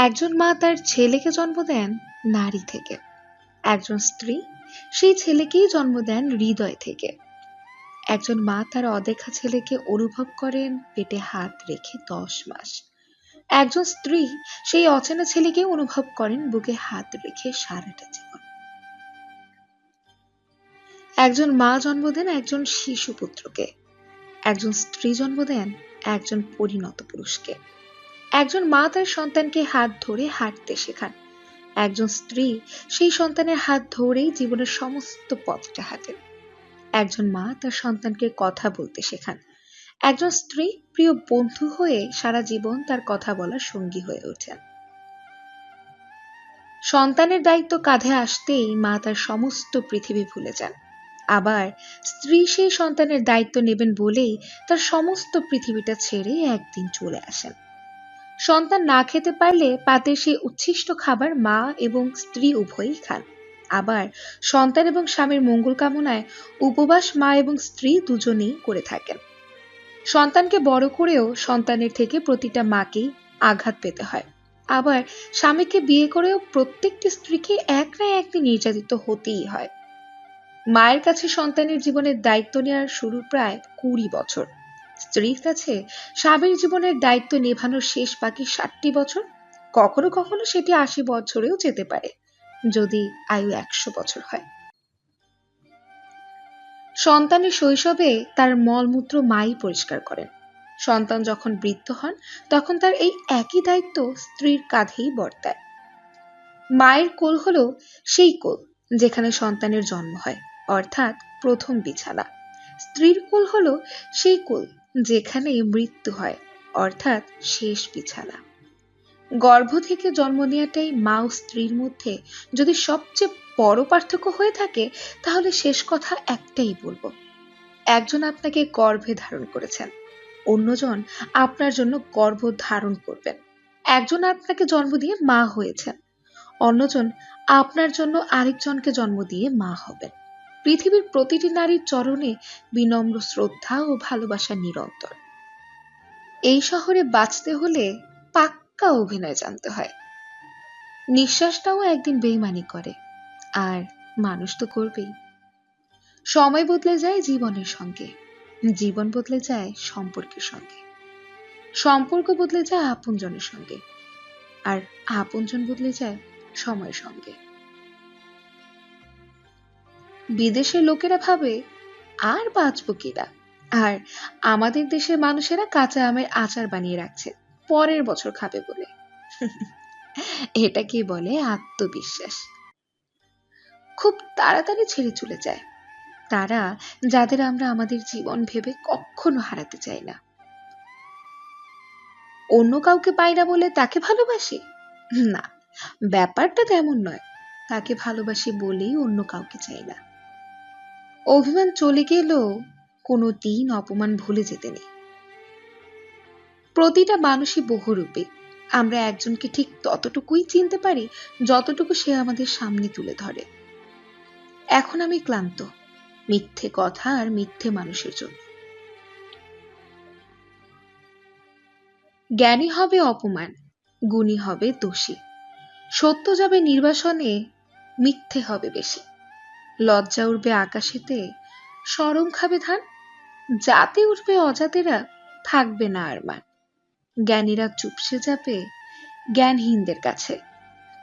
একজন মা তার ছেলেকে জন্ম দেন নারী থেকে। একজন স্ত্রী সেই ছেলেকেই জন্ম দেন হৃদয় থেকে। একজন মা তার অদেখা ছেলেকে অনুভব করেন পেটে হাত রেখে দশ মাস। একজন স্ত্রী সেই অচেনা ছেলেকে অনুভব করেন বুকে হাত রেখে সারাটা জীবন। একজন মা জন্ম দেন একজন শিশু পুত্রকে। একজন স্ত্রী জন্ম দেন একজন পরিণত পুরুষকে। একজন মা তার সন্তানকে হাত ধরে হাঁটতে শেখান। একজন স্ত্রী সেই সন্তানের হাত ধরেই জীবনের সমস্ত পথটা হাঁটেন। একজন মা তার সন্তানকে কথা বলতে শেখান। একজন স্ত্রী প্রিয় বন্ধু হয়ে সারা জীবন তার কথা বলার সঙ্গী হয়ে ওঠেন। সন্তানের দায়িত্ব কাঁধে আসতেই মা তার সমস্ত পৃথিবী ভুলে যান। আবার স্ত্রী সেই সন্তানের দায়িত্ব নেবেন বলেই তার সমস্ত পৃথিবীটা ছেড়ে একদিন চলে আসেন। সন্তান না খেতে পারলে পাতে সেই উচ্ছিষ্ট খাবার মা এবং স্ত্রী উভয়ই খান। আবার সন্তান এবং স্বামীর মঙ্গল কামনায় উপবাস মা এবং স্ত্রী দুজনেই করে থাকেন। সন্তানকে বড় করেও সন্তানের থেকে প্রতিটা মাকেই আঘাত পেতে হয়। আবার স্বামীকে বিয়ে করেও প্রত্যেকটি স্ত্রীকে এক না একদিন নির্যাতিত হতেই হয়। মায়ের কাছে সন্তানের জীবনের দায়িত্ব নেওয়ার শুরু প্রায় কুড়ি বছর। স্ত্রীর কাছে স্বামীর জীবনের দায়িত্ব নেভানোর শেষ বাকি ষাটটি বছর? কখনো কখনো সেটি আশি বছরেও যেতে পারে, যদি আয়ু একশো বছর হয়। সন্তানের শৈশবে তার মলমূত্র মাই পরিষ্কার করেন। সন্তান যখন বৃদ্ধ হন, তখন তার এই একই দায়িত্ব স্ত্রীর কাঁধেই বর্তায়। মায়ের কোল হলো সেই কোল যেখানে সন্তানের জন্ম হয়, অর্থাৎ প্রথম বিছানা। স্ত্রীর কোল হলো সেই কোল যেখানে মৃত্যু হয়, অর্থাৎ শেষ বিছানা। গর্ভ থেকে জন্ম নেওয়াটাই মা ও স্ত্রীর মধ্যে যদি সবচেয়ে বড় পার্থক্য হয়ে থাকে, তাহলে শেষ কথা একটাই বলব। একজন আপনাকে গর্ভে ধারণ করেছেন, অন্যজন আপনার জন্য গর্ভ ধারণ করবেন। একজন আপনাকে জন্ম দিয়ে মা হয়েছেন, অন্যজন আপনার জন্য আরেকজনকে জন্ম দিয়ে মা হবেন। পৃথিবীর প্রতিটি নারীর চরণে বিনম্র শ্রদ্ধা ও ভালোবাসা নিরন্তর। এই শহরে বাঁচতে হলে পাক্কা অভিনয় জানতে হয়। নিঃশ্বাসটাও একদিন বেইমানি করে, আর মানুষ তো করবেই। সময় বদলে যায় জীবনের সঙ্গে, জীবন বদলে যায় সম্পর্কের সঙ্গে। সম্পর্ক বদলে যায় আপনজনের সঙ্গে, আর আপনজন বদলে যায় সময়ের সঙ্গে। বিদেশের লোকেরা ভাবে, আর বাঁচবো কিনা? আর আমাদের দেশের মানুষেরা কাঁচা আমের আচার বানিয়ে রাখছে, পরের বছর খাবে বলে। এটাকে বলে আত্মবিশ্বাস? খুব তাড়াতাড়ি ছেড়ে চলে যায়। তারা, যাদের আমরা আমাদের জীবন ভেবে কখনো হারাতে চাই না। অন্য কাউকে পাই না বলে তাকে ভালোবাসি? না, ব্যাপারটা তেমন নয়। তাকে ভালোবাসি বলেই অন্য কাউকে চাই না। অভিমান চলে গেলেও কোনো দিন অপমান ভুলে যেতে নেই। প্রতিটা মানুষই বহুরূপী। আমরা একজনকে ঠিক ততটুকুই চিনতে পারি, যতটুকু সে আমাদের সামনে তুলে ধরে। এখন আমি ক্লান্ত, মিথ্যে কথা আর মিথ্যে মানুষের জন্য। জ্ঞানী হবে অপমান, গুণী হবে দোষী। সত্য যাবে নির্বাসনে, মিথ্যে হবে বেশি। লজ্জা উঠবে আকাশেতে, সরম খাবে ধান? যাতে উঠবে অজাতেরা, থাকবে না আর মান। জ্ঞানীরা চুপসে যাবে জ্ঞানহীনদের কাছে।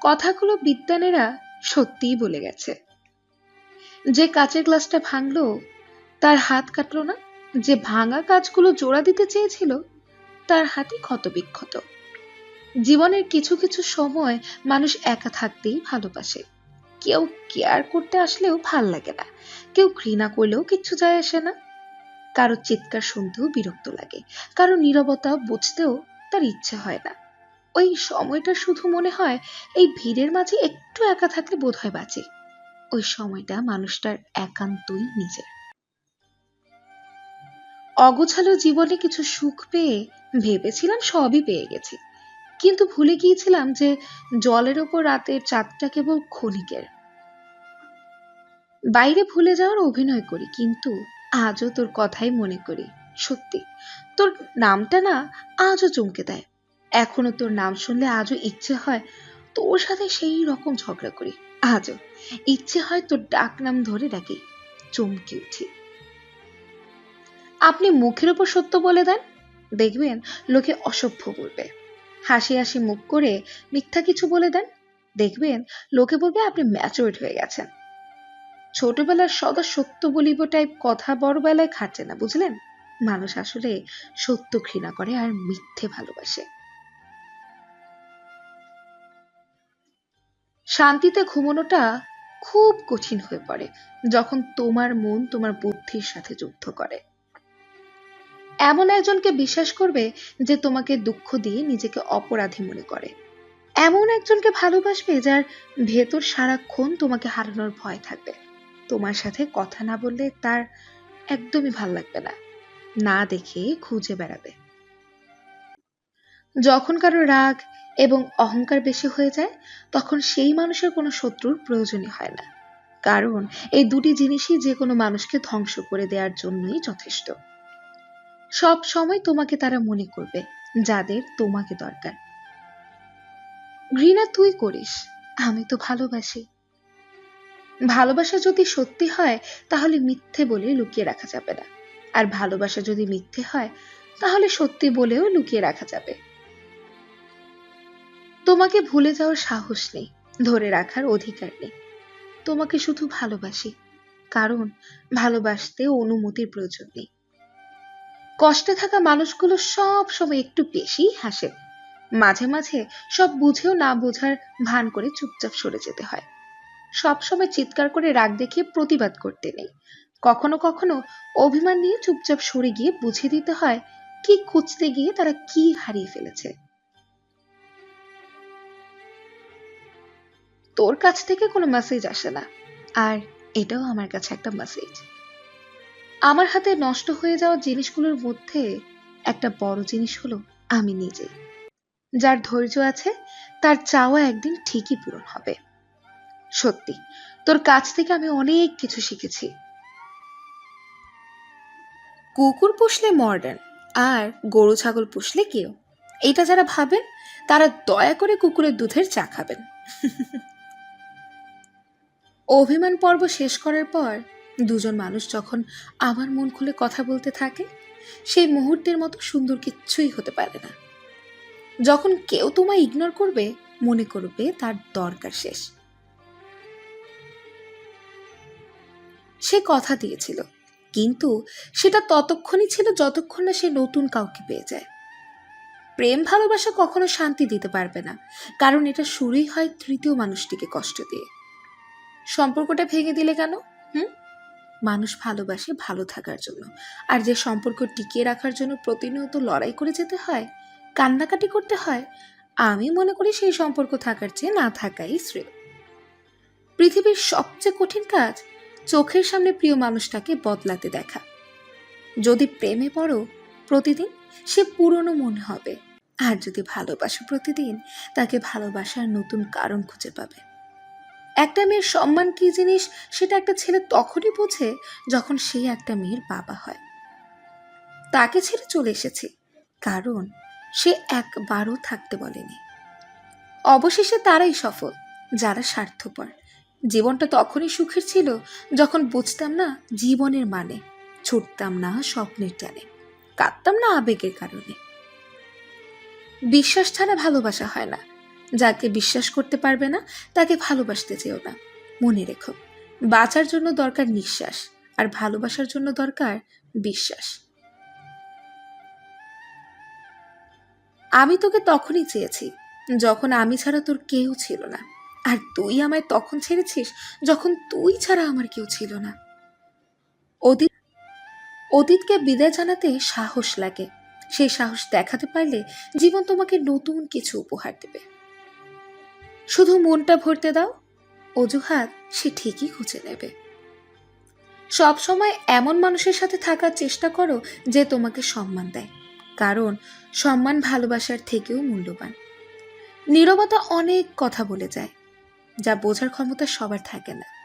কথাগুলো বিদ্যানেরা সত্যিই বলে গেছে। যে কাচের গ্লাসটা ভাঙলো, তার হাত কাটলো না। যে ভাঙা কাজগুলো জোড়া দিতে চেয়েছিল, তার হাতই ক্ষত বিক্ষত জীবনের কিছু কিছু সময় মানুষ একা থাকতেই ভালোবাসে। কেউ কেয়ার করতে আসলেও ভালো লাগে না। কেউ ঘৃণা করলেও কিচ্ছু যায় আসে না। কারও চিৎকার শুনতেও বিরক্ত লাগে। কারও নীরবতা বুঝতেও তার ইচ্ছে হয় না। ওই সময়টা শুধু মনে হয় এই ভিড়ের মাঝে একটু একা থাকলে বোধ হয় বাঁচে। ওই সময়টা মানুষটার একান্তই নিজের। অগোছালো জীবনে কিছু সুখ পেয়ে ভেবেছিলাম সবই পেয়ে গেছি। কিন্তু ভুলে গিয়েছিলাম যে জলের ওপর রাতের চাঁদটা কেবল ক্ষণিকের। বাইরে ভুলে যাওয়ার অভিনয় করি, কিন্তু আজও তোর কথাই মনে করি, সত্যি। তোর নামটা না আজও চমকে দেয়। এখনও তোর নাম শুনলে আজও ইচ্ছে হয় তোর সাথে সেই রকম ঝগড়া করি। আজও ইচ্ছে হয় তোর ডাক নাম ধরে ডাকি, চমকে উঠি। আপনি মুখের উপর সত্য বলে দেন? দেখবেন লোকে অসভ্য বলবে। হাসি হাসি মুখ করে মিথ্যা কিছু বলে দেন? দেখবেন লোকে বলবে আপনি ম্যাচুরড হয়ে গেছেন। ছোটবেলার সদা সত্য বলিব টাইপ কথা বড়বেলায় খাটে না, বুঝলেন? মানুষ আসলে সত্য ঘৃণা করে আর মিথ্যে ভালোবাসে। শান্তিতে ঘুমানোটা খুব কঠিন হয়ে পড়ে, যখন তোমার মন তোমার বুদ্ধির সাথে যুদ্ধ করে। এমন একজনকে বিশ্বাস করবে যে তোমাকে দুঃখ দিয়ে নিজেকে অপরাধী মনে করে। এমন একজনকে ভালোবাসবে যার ভেতর সারাক্ষণ তোমাকে হারানোর ভয় থাকবে। তোমার সাথে কথা না বললে তার একদমই ভালো লাগবে না। না দেখে খুঁজে বেড়াবে। যখন কারও রাগ এবং অহংকার বেশি হয়ে যায়, তখন সেই মানুষের কোনো শত্রুর প্রয়োজনই হয় না। কারণ এই দুটি জিনিসই যে কোনো মানুষকে ধ্বংস করে দেওয়ার জন্যই যথেষ্ট। সব সময় তোমাকে তারা মনে করবে, যাদের তোমাকে দরকার। ঘৃণা তুই করিস, আমি তো ভালোবাসি। ভালোবাসা যদি সত্যি হয়, তাহলে মিথ্যে বলে লুকিয়ে রাখা যাবে না। আর ভালোবাসা যদি মিথ্যে হয়, তাহলে সত্যি বলেও লুকিয়ে রাখা যাবে। তোমাকে ভুলে যাওয়ার সাহস নেই, ধরে রাখার অধিকার নেই। তোমাকে শুধু ভালোবাসি, কারণ ভালোবাসতে অনুমতির প্রয়োজন নেই। কষ্টে থাকা মানুষগুলো সব সময় একটু বেশি হাসে। মাঝে মাঝে সব বুঝেও না বোঝার ভান করে চুপচাপ সরে যেতে হয়। সব সময় চিৎকার করে রাগ দেখিয়ে প্রতিবাদ করতে নেই। কখনো কখনো অভিমান নিয়ে চুপচাপ সরে গিয়ে বুঝিয়ে দিতে হয়, কি খুঁজতে গিয়ে তারা কি হারিয়ে ফেলেছে। তোর কাছ থেকে কোনো মেসেজ আসে না, আর এটাও আমার কাছে একটা মেসেজ আমার হাতে নষ্ট হয়ে যাওয়া জিনিসগুলোর মধ্যে একটা বড় জিনিস হলো আমি নিজে। যার ধৈর্য আছে, তার চাওয়া একদিন ঠিকই পূরণ হবে। সত্যি, তোর কাছ থেকে আমি অনেক কিছু শিখেছি। কুকুর পুষলে মডার্ন আর গরু ছাগল পুষলে কেউ। এটা যারা ভাবেন তারা দয়া করে কুকুরের দুধের চা খাবেন। অভিমান পর্ব শেষ করার পর দুজন মানুষ যখন আমার মন খুলে কথা বলতে থাকে, সেই মুহূর্তের মতো সুন্দর কিচ্ছুই হতে পারে না। যখন কেউ তোমায় ইগনোর করবে, মনে করবে তার দরকার শেষ। সে কথা দিয়েছিল। কিন্তু সেটা ততক্ষণই ছিল যতক্ষণ না সে নতুন কাউকে পেয়ে যায়। প্রেম ভালোবাসা কখনো শান্তি দিতে পারবে না, কারণ এটা শুরুই হয় তৃতীয় মানুষটিকে কষ্ট দিয়ে। সম্পর্কটা ভেঙে দিলে কেন? হুম? মানুষ ভালোবাসে ভালো থাকার জন্য। আর যে সম্পর্ক টিকিয়ে রাখার জন্য প্রতিনিয়ত লড়াই করে যেতে হয়, কান্নাকাটি করতে হয়, আমি মনে করি সেই সম্পর্ক থাকার চেয়ে না থাকাই শ্রেয়। পৃথিবীর সবচেয়ে কঠিন কাজ চোখের সামনে প্রিয় মানুষটাকে বদলাতে দেখা। যদি প্রেমে পড়ো, প্রতিদিন সে পুরনো মনে হবে। আর যদি ভালোবাসো প্রতিদিন, তাকে ভালোবাসার নতুন কারণ খুঁজে পাবে। একটা মেয়ের সম্মান কি জিনিস, সেটা একটা ছেলে তখনই বোঝে যখন সে একটা মেয়ের বাবা হয়। তাকে ছেড়ে চলে এসেছি, কারণ সে একবারও থাকতে বলেনি। অবশেষে তারাই সফল, যারা স্বার্থপর। জীবনটা তখনই সুখের ছিল যখন বুঝতাম না জীবনের মানে ছুটতাম না স্বপ্নের টানে, কাঁদতাম না আবেগের কারণে। বিশ্বাস ছাড়া ভালোবাসা হয় না, যাকে বিশ্বাস করতে পারবে না তাকে ভালোবাসতে চেও না। মনে রেখো, বাঁচার জন্য দরকার নিঃশ্বাস আর ভালোবাসার জন্য দরকার বিশ্বাস। আমি তোকে তখনই চেয়েছি, যখন আমি ছাড়া তোর কেউ ছিল না। আর তুই আমায় তখন ছেড়েছিস যখন তুই ছাড়া আমার কেউ ছিল না। অতীত অতীতকে বিদায় জানাতে সাহস লাগে। সেই সাহস দেখাতে পারলে জীবন তোমাকে নতুন কিছু উপহার দেবে। শুধু মনটা ভরতে দাও, অজুহাত সে ঠিকই খুঁজে নেবে। সব সময় এমন মানুষের সাথে থাকার চেষ্টা করো যে তোমাকে সম্মান দেয়, কারণ সম্মান ভালোবাসার থেকেও মূল্যবান। নীরবতা অনেক কথা বলে যায় যা বোঝার ক্ষমতা সবার থাকে না।